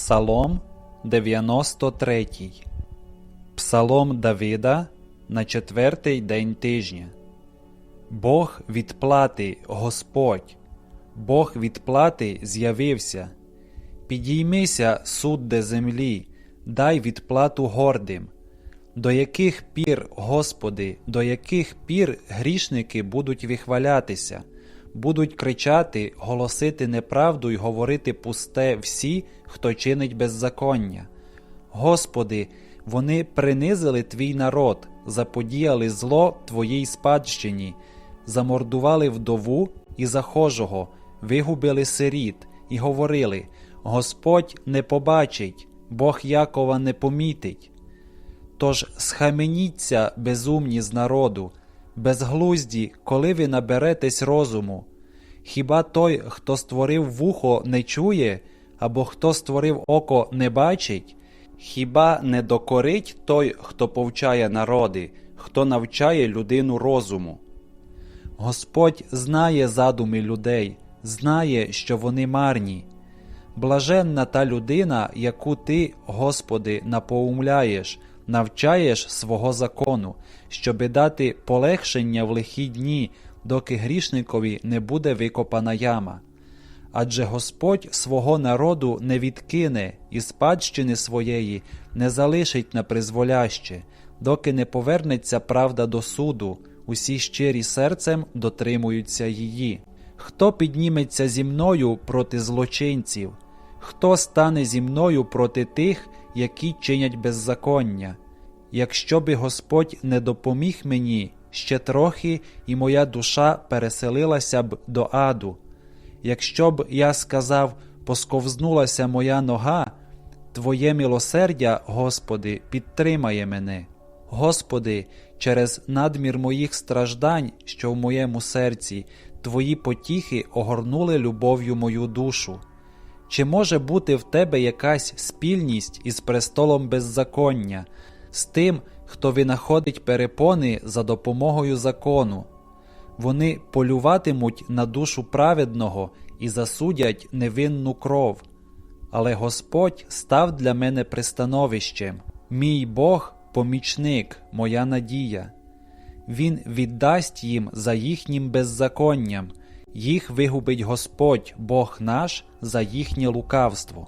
Псалом 93. Псалом Давида на четвертий день тижня. Бог відплати Господь, Бог відплати з'явився. Підіймися, судде землі, дай відплату гордим. До яких пір, Господи, до яких пір грішники будуть вихвалятися, будуть кричати, голосити неправду й говорити пусте всі, хто чинить беззаконня. Господи, вони принизили твій народ, заподіяли зло твоїй спадщині, замордували вдову і захожого, вигубили сиріт і говорили: Господь не побачить, Бог Якова не помітить. Тож схаменіться, безумні з народу, безглузді, коли ви наберетесь розуму. Хіба той, хто створив вухо, не чує, або хто створив око, не бачить? Хіба не докорить той, хто повчає народи, хто навчає людину розуму? Господь знає задуми людей, знає, що вони марні. Блаженна та людина, яку ти, Господи, напоумляєш, навчаєш свого закону, щоби дати полегшення в лихі дні, доки грішникові не буде викопана яма. Адже Господь свого народу не відкине і спадщини своєї не залишить на призволяще, доки не повернеться правда до суду, усі щирі серцем дотримуються її. Хто підніметься зі мною проти злочинців? Хто стане зі мною проти тих, які чинять беззаконня? Якщо би Господь не допоміг мені ще трохи, і моя душа переселилася б до аду. Якщо б я сказав, посковзнулася моя нога, Твоє милосердя, Господи, підтримає мене. Господи, через надмір моїх страждань, що в моєму серці, Твої потіхи огорнули любов'ю мою душу. Чи може бути в Тебе якась спільність із престолом беззаконня, з тим, хто винаходить перепони за допомогою закону? Вони полюватимуть на душу праведного і засудять невинну кров. Але Господь став для мене пристановищем, мій Бог помічник, моя надія. Він віддасть їм за їхнім беззаконням, їх вигубить Господь, Бог наш, за їхнє лукавство.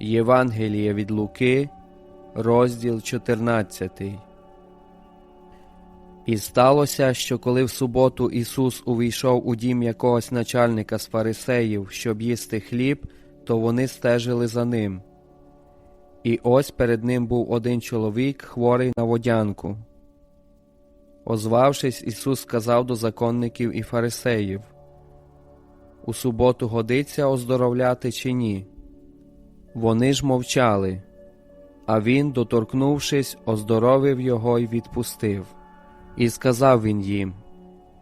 Євангеліє від Луки, розділ 14. І сталося, що коли в суботу Ісус увійшов у дім якогось начальника з фарисеїв, щоб їсти хліб, то вони стежили за ним. І ось перед ним був один чоловік, хворий на водянку. Озвавшись, Ісус сказав до законників і фарисеїв У суботу годиться оздоровляти чи ні? Вони ж мовчали, а він, доторкнувшись, оздоровив його й відпустив. І сказав він їм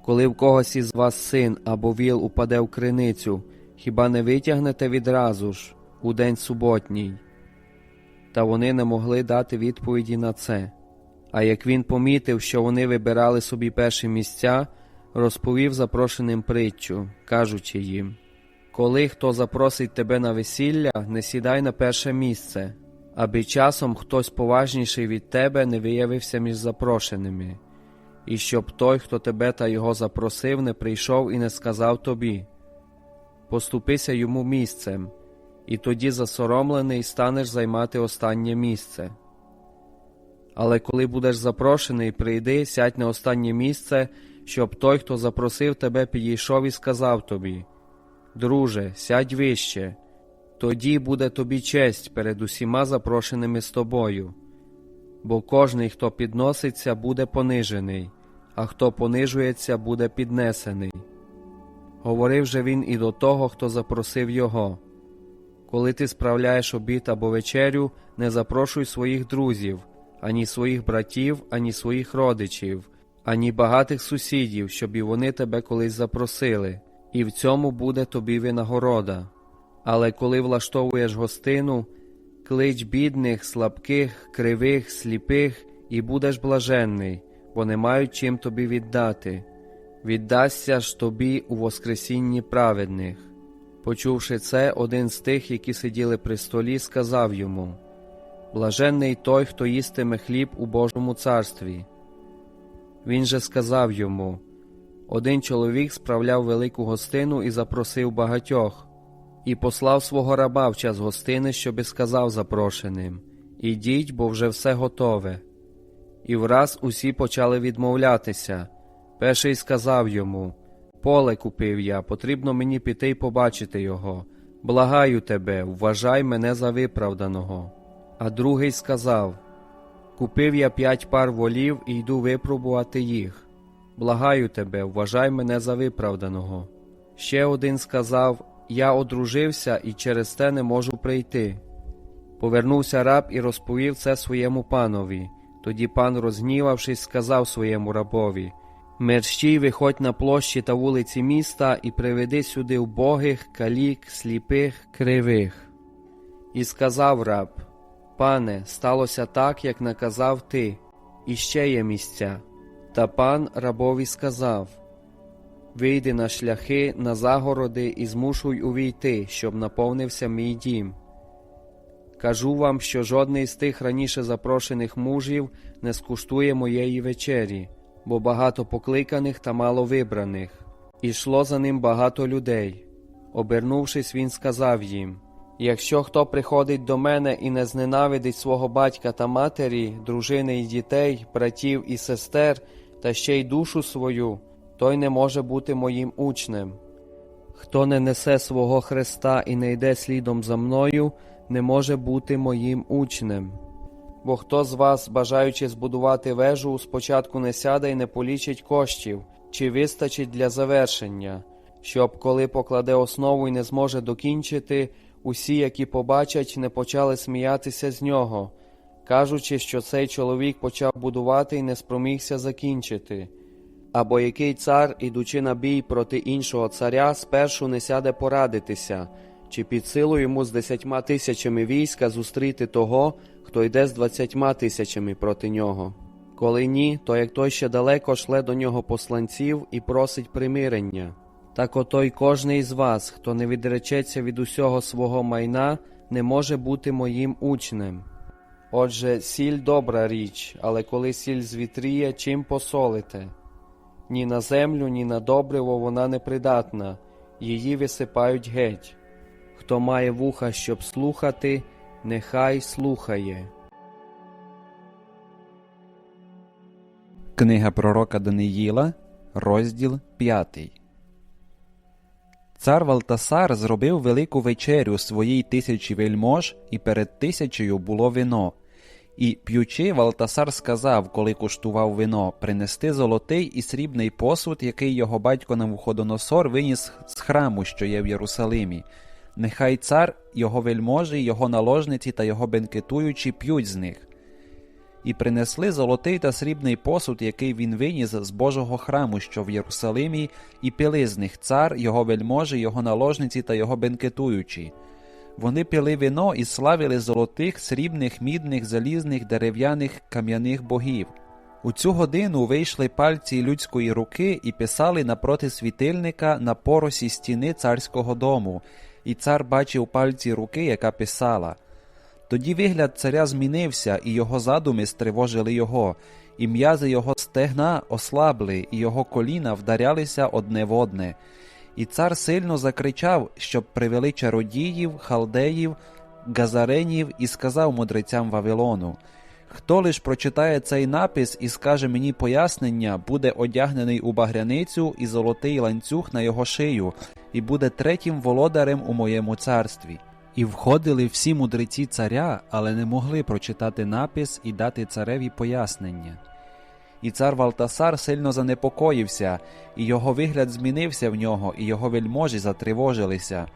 Коли в когось із вас син або віл упаде в криницю, хіба не витягнете відразу ж у день суботній? Та вони не могли дати відповіді на це. А як він помітив, що вони вибирали собі перші місця, розповів запрошеним притчу, кажучи їм Коли хто запросить тебе на весілля, не сідай на перше місце, аби часом хтось поважніший від тебе не виявився між запрошеними, і щоб той, хто тебе та його запросив, не прийшов і не сказав тобі Поступися йому місцем, і тоді засоромлений станеш займати останнє місце. Але коли будеш запрошений, прийди, сядь на останнє місце, щоб той, хто запросив тебе, підійшов і сказав тобі Друже, сядь вище, тоді буде тобі честь перед усіма запрошеними з тобою. Бо кожний, хто підноситься, буде понижений, а хто понижується, буде піднесений. Говорив же він і до того, хто запросив його. Коли ти справляєш обід або вечерю, не запрошуй своїх друзів ані своїх братів, ані своїх родичів, ані багатих сусідів, щоб і вони тебе колись запросили, і в цьому буде тобі винагорода. Але коли влаштовуєш гостину, клич бідних, слабких, кривих, сліпих, і будеш блаженний, бо не мають чим тобі віддати. Віддасться ж тобі у Воскресінні праведних. Почувши це, один з тих, які сиділи при столі, сказав йому Блаженний той, хто їстиме хліб у Божому царстві. Він же сказав йому Один чоловік справляв велику гостину і запросив багатьох, і послав свого раба в час гостини, щоби сказав запрошеним Ідіть, бо вже все готове. І враз усі почали відмовлятися. Перший сказав йому Поле купив я, потрібно мені піти й побачити його. Благаю тебе, вважай мене за виправданого. А другий сказав Купив я п'ять пар волів і йду випробувати їх. Благаю тебе, вважай мене за виправданого. Ще один сказав Я одружився і через те не можу прийти. Повернувся раб і розповів це своєму панові. Тоді пан, розгнівавшись, сказав своєму рабові Мерщій виходь на площі та вулиці міста і приведи сюди убогих, калік, сліпих, кривих. І сказав раб Пане, сталося так, як наказав ти, і ще є місця. Та пан рабові сказав Вийди на шляхи, на загороди і змушуй увійти, щоб наповнився мій дім. Кажу вам, що жодний з тих раніше запрошених мужів не скуштує моєї вечері, бо багато покликаних та мало вибраних. Ішло за ним багато людей. Обернувшись, він сказав їм Якщо хто приходить до мене і не зненавидить свого батька та матері, дружини і дітей, братів і сестер, та ще й душу свою, той не може бути моїм учнем. Хто не несе свого Христа і не йде слідом за мною, не може бути моїм учнем. Бо хто з вас, бажаючи збудувати вежу, спочатку не сяде і не полічить коштів, чи вистачить для завершення, щоб, коли покладе основу і не зможе докінчити, усі, які побачать, не почали сміятися з нього, кажучи, що цей чоловік почав будувати і не спромігся закінчити. Або який цар, ідучи на бій проти іншого царя, спершу не сяде порадитися, чи під силу йому з десятьма тисячами війська зустріти того, хто йде з двадцятьма тисячами проти нього. Коли ні, то як той ще далеко шле до нього посланців і просить примирення. Так ото й кожний із вас, хто не відречеться від усього свого майна, не може бути моїм учнем. Отже, сіль добра річ, але коли сіль звітріє, чим посолите? Ні на землю, ні на добриво вона не придатна, її висипають геть. Хто має вуха, щоб слухати, нехай слухає. Книга пророка Даниїла, розділ 5. Цар Валтасар зробив велику вечерю своїй тисячі вельмож, і перед тисячею було вино. І, п'ючи, Валтасар сказав, коли куштував вино, принести золотий і срібний посуд, який його батько Навуходоносор виніс з храму, що є в Єрусалимі. Нехай цар, його вельможі, його наложниці та його бенкетуючі п'ють з них. І принесли золотий та срібний посуд, який він виніс з Божого храму, що в Єрусалимі, і пили з них цар, його вельможі, його наложниці та його бенкетуючі. Вони пили вино і славили золотих, срібних, мідних, залізних, дерев'яних, кам'яних богів. У цю годину вийшли пальці людської руки і писали напроти світильника на поросі стіни царського дому, і цар бачив пальці руки, яка писала. Тоді вигляд царя змінився, і його задуми стривожили його, і м'язи його стегна ослабли, і його коліна вдарялися одне в одне. І цар сильно закричав, щоб привели чародіїв, халдеїв, газаренів і сказав мудрецям Вавилону Хто лиш прочитає цей напис і скаже мені пояснення, буде одягнений у багряницю і золотий ланцюг на його шию, і буде третім володарем у моєму царстві. І входили всі мудреці царя, але не могли прочитати напис і дати цареві пояснення. І цар Валтасар сильно занепокоївся, і його вигляд змінився в нього, і його вельможі затривожилися.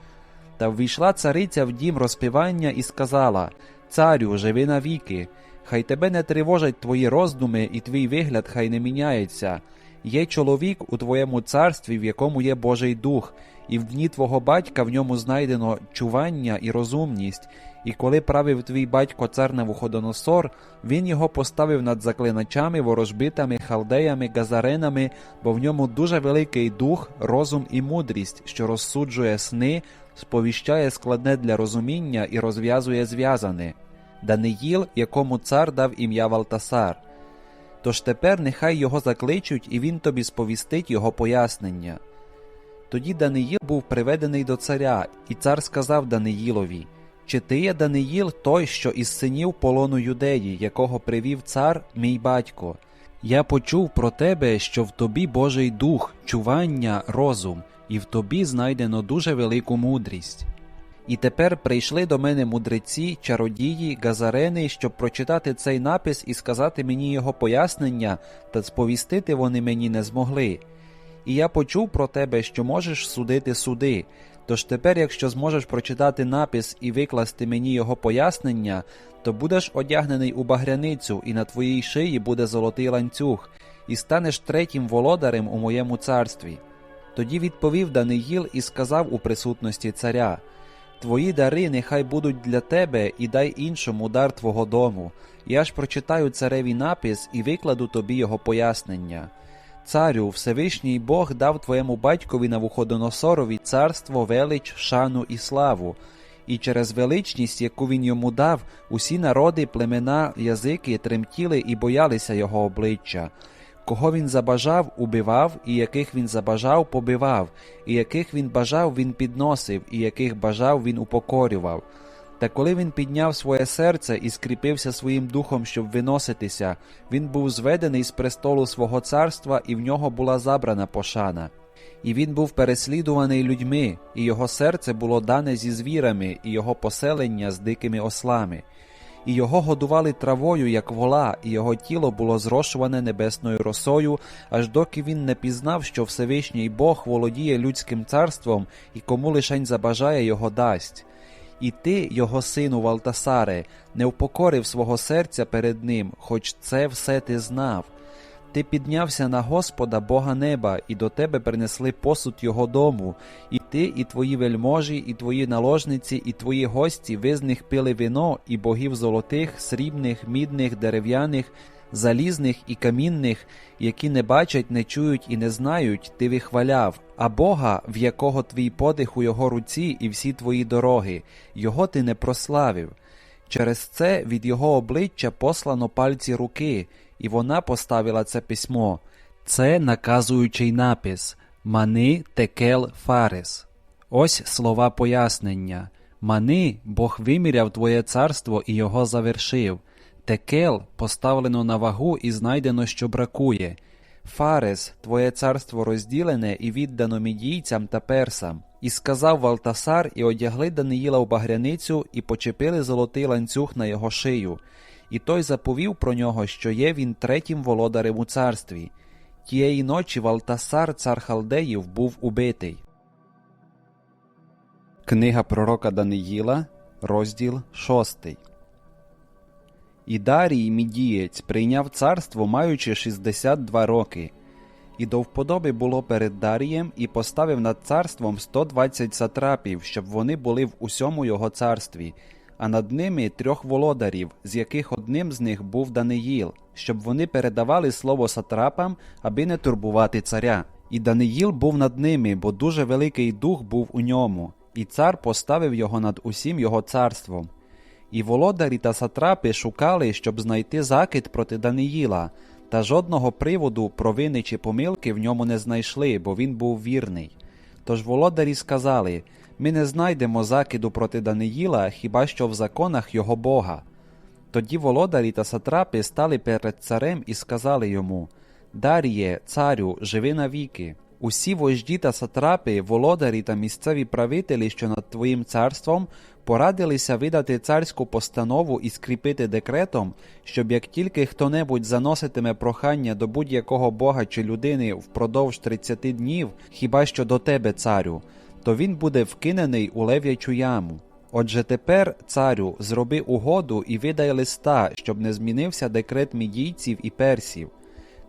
Та ввійшла цариця в дім розпівання і сказала Царю, живи навіки, хай тебе не тривожать твої роздуми, і твій вигляд хай не міняється. Є чоловік у твоєму царстві, в якому є Божий дух, і в дні твого батька в ньому знайдено чування і розумність. І коли правив твій батько цар Навуходоносор, він його поставив над заклиначами, ворожбитами, халдеями, газаренами, бо в ньому дуже великий дух, розум і мудрість, що розсуджує сни, сповіщає складне для розуміння і розв'язує зв'язане. Даниїл, якому цар дав ім'я Валтасар. Тож тепер нехай його закличуть, і він тобі сповістить його пояснення. Тоді Даниїл був приведений до царя, і цар сказав Даниїлові: Чи ти є Даниїл той, що із синів полону юдеї, якого привів цар, мій батько? Я почув про тебе, що в тобі Божий дух, чування, розум, і в тобі знайдено дуже велику мудрість. І тепер прийшли до мене мудреці, чародії, газарени, щоб прочитати цей напис і сказати мені його пояснення, та сповістити вони мені не змогли. І я почув про тебе, що можеш судити суди. Тож тепер, якщо зможеш прочитати напис і викласти мені його пояснення, то будеш одягнений у багряницю, і на твоїй шиї буде золотий ланцюг, і станеш третім володарем у моєму царстві. Тоді відповів Даниїл і сказав у присутності царя: Твої дари нехай будуть для тебе, і дай іншому дар твого дому. Я ж прочитаю цареві напис і викладу тобі його пояснення. Царю, Всевишній Бог дав твоєму батькові Навуходоносорові царство, велич, шану і славу, і через величність, яку він йому дав, усі народи, племена, язики тремтіли і боялися його обличчя. Кого він забажав, убивав, і яких він забажав, побивав, і яких він бажав, він підносив, і яких бажав, він упокорював. Та коли він підняв своє серце і скріпився своїм духом, щоб виноситися, він був зведений з престолу свого царства, і в нього була забрана пошана. І він був переслідуваний людьми, і його серце було дане зі звірами, і його поселення з дикими ослами. І його годували травою, як вола, і його тіло було зрошуване небесною росою, аж доки він не пізнав, що Всевишній Бог володіє людським царством і кому лишень забажає його дасть. І ти, його сину Валтасаре, не впокорив свого серця перед ним, хоч це все ти знав. Ти піднявся на Господа, Бога неба, і до тебе принесли посуд Його дому, і ти, і твої вельможі, і твої наложниці, і твої гості ви з них пили вино, і богів золотих, срібних, мідних, дерев'яних, залізних і камінних, які не бачать, не чують і не знають, ти вихваляв, а Бога, в якого твій подих у його руці, і всі твої дороги, його ти не прославив. Через це від його обличчя послано пальці руки, і вона поставила це письмо. Це наказуючий напис Мани Текел Фарес. Ось слова пояснення. Мани Бог виміряв твоє царство і його завершив. Текел поставлено на вагу і знайдено, що бракує. Фарес, твоє царство розділене і віддано мідійцям та персам. І сказав Валтасар, і одягли Даниїла в багряницю, і почепили золотий ланцюг на його шию. І той заповів про нього, що є він третім володарем у царстві. Тієї ночі Валтасар, цар Халдеїв, був убитий. Книга пророка Даниїла, розділ 6. І Дарій Мідієць прийняв царство, маючи 62 роки. І до вподоби було перед Дарієм і поставив над царством 120 сатрапів, щоб вони були в усьому його царстві, а над ними трьох володарів, з яких одним з них був Даниїл, щоб вони передавали слово сатрапам, аби не турбувати царя. І Даниїл був над ними, бо дуже великий дух був у ньому, і цар поставив його над усім його царством. І володарі та сатрапи шукали, щоб знайти закид проти Даниїла, та жодного приводу провини чи помилки в ньому не знайшли, бо він був вірний. Тож володарі сказали ми не знайдемо закиду проти Даниїла хіба що в законах його Бога. Тоді володарі та сатрапи стали перед царем і сказали йому Дар'є, царю, живи навіки. Усі вожді та сатрапи, володарі та місцеві правителі, що над твоїм царством, порадилися видати царську постанову і скріпити декретом, щоб як тільки хто-небудь заноситиме прохання до будь-якого бога чи людини впродовж 30 днів, хіба що до тебе, царю, то він буде вкинений у лев'ячу яму. Отже тепер, царю, зроби угоду і видай листа, щоб не змінився декрет мідійців і персів.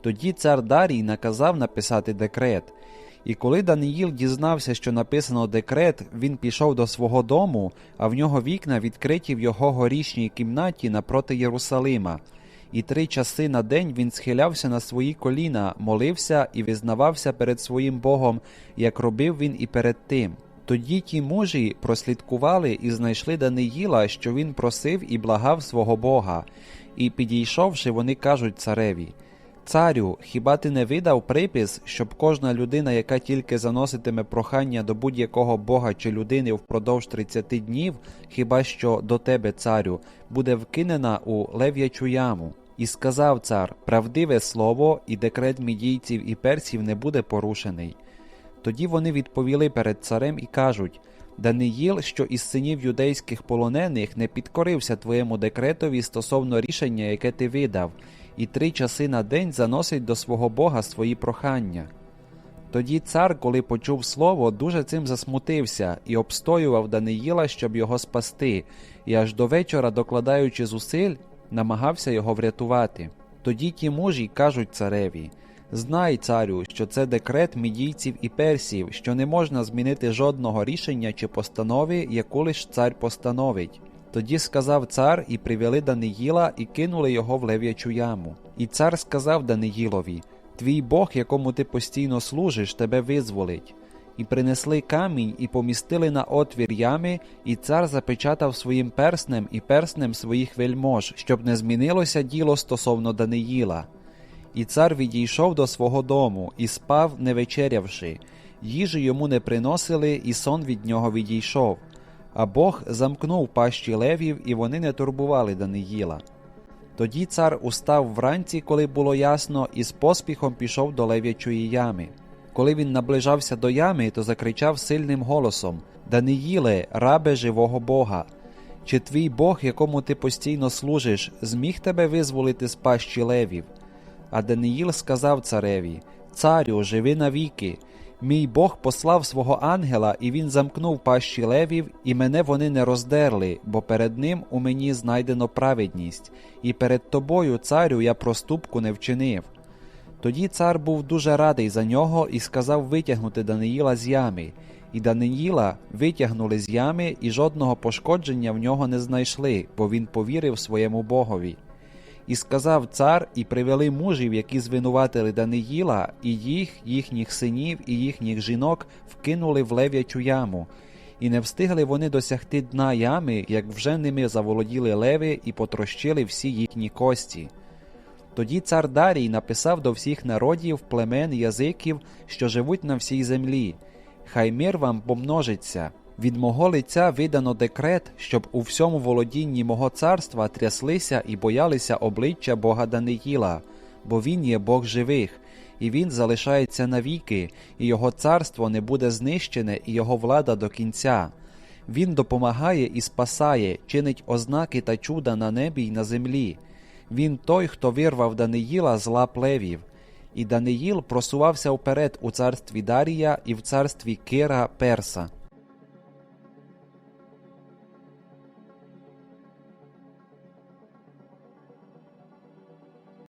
Тоді цар Дарій наказав написати декрет. І коли Даниїл дізнався, що написано декрет, він пішов до свого дому, а в нього вікна відкриті в його горішній кімнаті напроти Єрусалима. І три часи на день він схилявся на свої коліна, молився і визнавався перед своїм Богом, як робив він і перед тим. Тоді ті мужі прослідкували і знайшли Даниїла, що він просив і благав свого Бога. І підійшовши, вони кажуть цареві: Царю, хіба ти не видав припис, щоб кожна людина, яка тільки заноситиме прохання до будь-якого бога чи людини впродовж 30 днів, хіба що до тебе, царю, буде вкинена у лев'ячу яму? І сказав цар: правдиве слово, і декрет мідійців і персів не буде порушений. Тоді вони відповіли перед царем і кажуть: Даниїл, що із синів юдейських полонених не підкорився твоєму декретові стосовно рішення, яке ти видав, і три часи на день заносить до свого Бога свої прохання. Тоді цар, коли почув слово, дуже цим засмутився і обстоював Даниїла, щоб його спасти, і аж до вечора, докладаючи зусиль, намагався його врятувати. Тоді ті мужі кажуть цареві: Знай, царю, що це декрет мідійців і персів, що не можна змінити жодного рішення чи постанови, яку лиш цар постановить. Тоді сказав цар, і привели Даниїла, і кинули його в лев'ячу яму. І цар сказав Даниїлові: Твій Бог, якому ти постійно служиш, тебе визволить. І принесли камінь, і помістили на отвір ями, і цар запечатав своїм перснем і перснем своїх вельмож, щоб не змінилося діло стосовно Даниїла. І цар відійшов до свого дому і спав, не вечерявши. Їжі йому не приносили, і сон від нього відійшов. А Бог замкнув пащі левів, і вони не турбували Даниїла. Тоді цар устав вранці, коли було ясно, і з поспіхом пішов до лев'ячої ями. Коли він наближався до ями, то закричав сильним голосом Даниїле, рабе живого Бога. Чи твій Бог, якому ти постійно служиш, зміг тебе визволити з пащі левів? А Даниїл сказав цареві: Царю, живи навіки. Мій Бог послав свого ангела, і він замкнув пащі левів, і мене вони не роздерли, бо перед ним у мені знайдено праведність, і перед тобою, царю, я проступку не вчинив. Тоді цар був дуже радий за нього і сказав витягнути Даниїла з ями. І Даниїла витягнули з ями, і жодного пошкодження в нього не знайшли, бо він повірив своєму богові. І сказав цар, і привели мужів, які звинуватили Даниїла, і їх, їхніх синів, і їхніх жінок вкинули в лев'ячу яму. І не встигли вони досягти дна ями, як вже ними заволоділи леви і потрощили всі їхні кості. Тоді цар Дарій написав до всіх народів, племен, язиків, що живуть на всій землі. Хай мир вам помножиться. Від мого лиця видано декрет, щоб у всьому володінні мого царства тряслися і боялися обличчя Бога Даниїла, бо він є Бог живих, і він залишається навіки, і його царство не буде знищене, і його влада до кінця. Він допомагає і спасає, чинить ознаки та чуда на небі й на землі. Він той, хто вирвав Даниїла з лап левів. І Даниїл просувався вперед у царстві Дарія і в царстві Кира Перса.